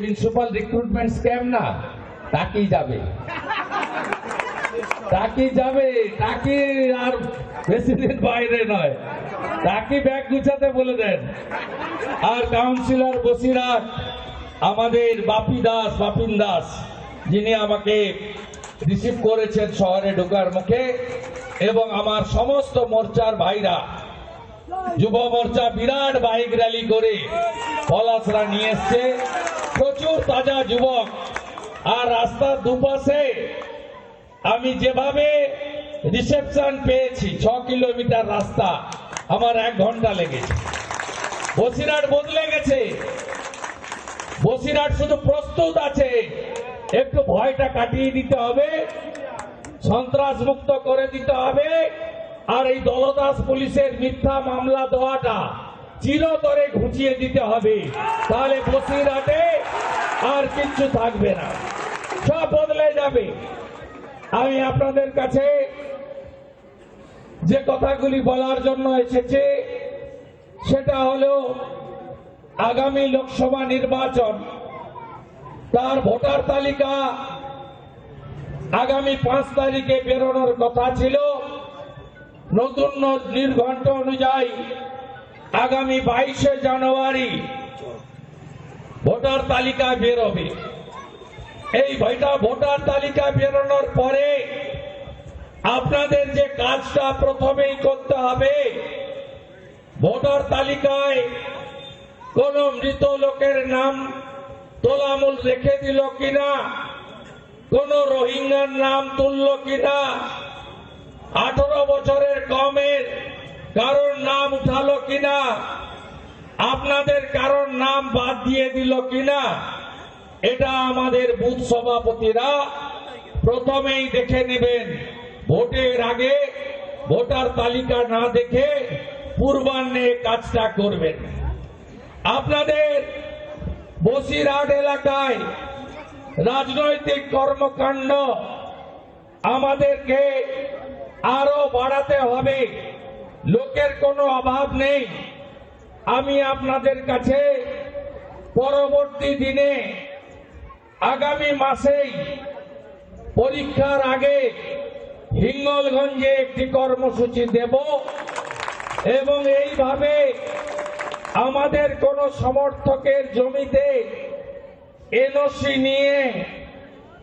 Principal recruitment scam না, তাকেই যাবে। তাকে যাবে তাকে আর বেশি দিন বাইরে নয়। তাকে ব্যাগ গুছাতে বলে দেন। আর কাউন্সিলর বসিরাট আমাদের বাপি দাস, বাপিন দাস, যিনি আমাকে রিসিভ করেছেন শহরে ঢোকার মুখে, এবং আমার সমস্ত মোর্চার ভাইরা, যুব মোর্চা বিরাট বাইক র্যালি করে পলাশরা নিয়ে এসছে। প্রচুর তাজা যুবক। আর রাস্তার দুপাশে আমি যেভাবে রিসেপশন পেয়েছি, ছ কিলোমিটার রাস্তা, আমার এক ঘণ্টা লেগেছে। বসিরহাট বদলে গেছে। বসিরহাট শুধু প্রস্তুত আছে। একটু ভয়টা কাটিয়ে দিতে হবে। সন্ত্রাস মুক্ত করে দিতে হবে। আর এই দলদাস পুলিশের মিথ্যা মামলা দেওয়াটা চিরতরে ঘুচিয়ে দিতে হবে। তাহলে বসিরহাটে আর কিচ্ছু থাকবে না। সব বদলে যাবে। আমি আপনাদের কাছে যে কথাগুলি বলার জন্য এসেছে, সেটা হলো আগামী লোকসভা নির্বাচন, তার ভোটার তালিকা আগামী পাঁচ তারিখে বেরোনোর কথা ছিল। নতুন নির্ঘণ্ট অনুযায়ী আগামী বাইশে জানুয়ারি ভোটার তালিকা বেরোবে। এই ভয়টা ভোটার তালিকা বেরোনোর পরে আপনাদের যে কাজটা প্রথমেই করতে হবে, ভোটার তালিকায় কোন মৃত লোকের নাম তোলামূল রেখে দিল কিনা, কোন রোহিঙ্গার নাম তুলল কিনা কারোর নাম উঠালো কিনা? আপনাদের কারোর নাম বাদ দিয়ে দিল কিনা? এটা আমাদের বুথ সভাপতিরা প্রথমেই দেখে নেবেন। ভোটের আগে ভোটার তালিকা না দেখে পূর্বাহ্নে কাজটা করবেন। আপনাদের বসিরহাট এলাকায় রাজনৈতিক কর্মকাণ্ড আমাদেরকে আরও বাড়াতে হবে। লোকের কোনো অভাব নেই। আমি আপনাদের কাছে পরবর্তী দিনে আগামী মাসেই পরীক্ষার আগে হিঙ্গলগঞ্জে একটি কর্মসূচি দেব এবং এইভাবে আমাদের কোন সমর্থকের জমিতে এনওসি নিয়ে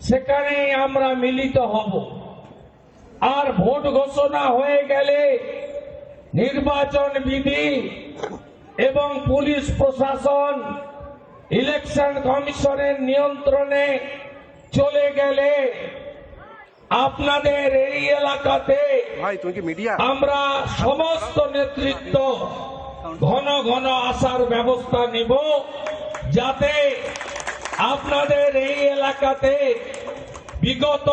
সেখানেই আমরা মিলিত হব। আর ভোট ঘোষণা হয়ে গেলে নির্বাচন বিধি এবং পুলিশ প্রশাসন ইলেকশন কমিশনের নিয়ন্ত্রণে চলে গেলে আপনাদের এই এলাকাতে আমরা সমস্ত নেতৃত্ব ঘন ঘন আসার ব্যবস্থা নিব যাতে আপনাদের এই এলাকাতে বিগত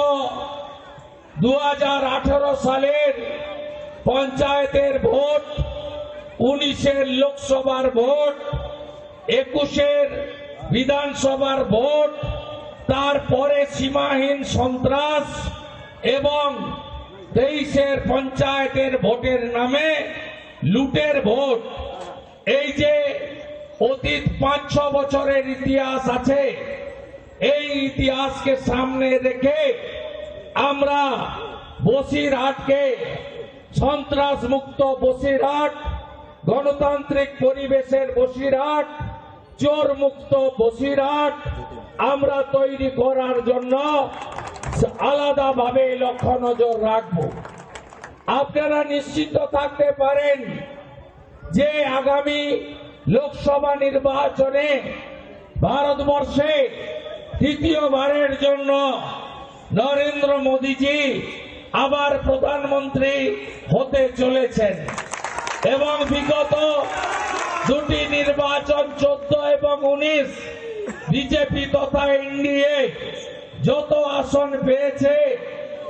দু হাজার আঠারো সালের পঞ্চায়েতের ভোট, উনিশের লোকসভার ভোট, একুশের বিধানসভার ভোট, তারপরে সীমাহীন সন্ত্রাস এবং তেইশের পঞ্চায়েতের ভোটের নামে লুটের ভোট। এই যে অতীত পাঁচ ছ বছরের ইতিহাস আছে, এই ইতিহাসকে সামনে রেখে আমরা বসিরহাটকে সন্ত্রাস মুক্ত বসিরহাট, গণতান্ত্রিক পরিবেশের বসিরহাট চোর মুক্ত বসিরহাট, আমরা তৈরি করার জন্য আলাদাভাবে লক্ষ্য নজর রাখব। আপনারা নিশ্চিত থাকতে পারেন যে আগামী লোকসভা নির্বাচনে ভারতবর্ষে তৃতীয়বারের জন্য নরেন্দ্র মোদীজি আবার প্রধানমন্ত্রী হতে চলেছেন। এবং বিগত দুটি নির্বাচন, চোদ্দ এবং উনিশ, বিজেপি তথা এনডিএ যত আসন পেয়েছে,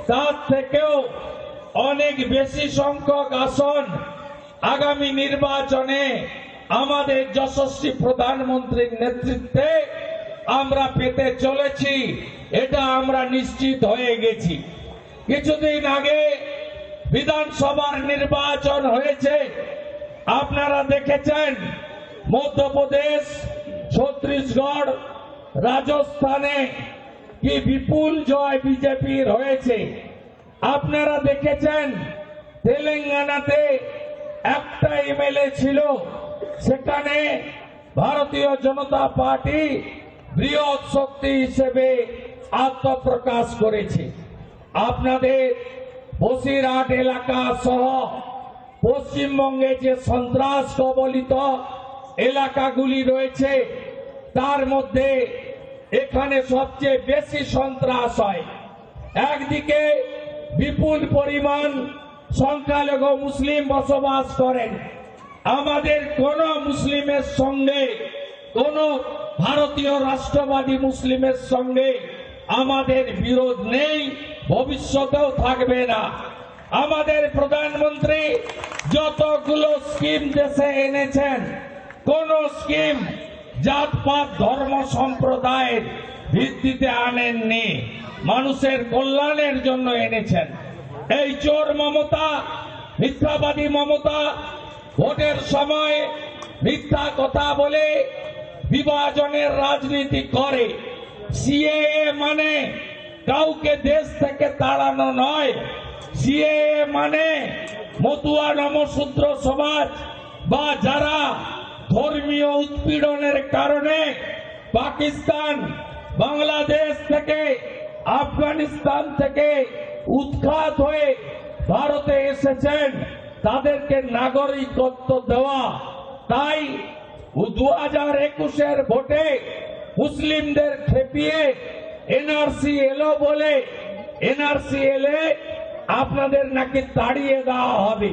তার থেকেও অনেক বেশি সংখ্যক আসন আগামী নির্বাচনে আমাদের যশস্বী প্রধানমন্ত্রীর নেতৃত্বে আমরা পেতে চলেছি, এটা আমরা নিশ্চিত হয়ে গেছি। কিছুদিন আগে বিধানসভার নির্বাচন হয়েছে। আপনারা দেখেছেন, মধ্যপ্রদেশ, ছত্তিশগড়, রাজস্থানে কি বিপুল জয় বিজেপির হয়েছে। আপনারা দেখেছেন, তেলেঙ্গানাতে একটা এমএলএ ছিল, সেখানে ভারতীয় জনতা পার্টি বৃহৎ শক্তি হিসেবে আত্মপ্রকাশ করেছে। আপনাদের বসিরহাট এলাকা সহ পশ্চিমবঙ্গে যে সন্ত্রাস কবলিত এলাকাগুলি রয়েছে, তার মধ্যে এখানে সবচেয়ে বেশি সন্ত্রাস হয়। একদিকে বিপুল পরিমাণ সংখ্যালঘু মুসলিম বসবাস করেন। আমাদের কোন মুসলিমের সঙ্গে, কোন ভারতীয় রাষ্ট্রবাদী মুসলিমের সঙ্গে আমাদের বিরোধ নেই। ভবিষ্যতেও থাকবে না। আমাদের প্রধানমন্ত্রী যতগুলো স্কিম দেশে এনেছেন, কোন স্কিম জাতপাত, ধর্ম, সম্প্রদায়ের ভিত্তিতে আনেননি। মানুষের কল্যাণের জন্য এনেছেন। এই চোর মমতা, মিথ্যাবাদী মমতা, ভোটের সময় মিথ্যা কথা বলে বিভাজনের রাজনীতি করে। সিএএ মানে কাউকে দেশ থেকে তাড়ানো নয়। সিএএ মানে মতুয়া নমশূদ্র সমাজ বা যারা ধর্মীয় উৎপীড়নের কারণে পাকিস্তান, বাংলাদেশ থেকে, আফগানিস্তান থেকে উৎখাত হয়ে ভারতে এসেছেন, তাদেরকে নাগরিকত্ব দেওয়া। তাই দু হাজার একুশের ভোটে মুসলিমদের খেপিয়ে এনআরসি এলো বলে এনআরসি এলে আপনাদের নাকি তাড়িয়ে দেওয়া হবে।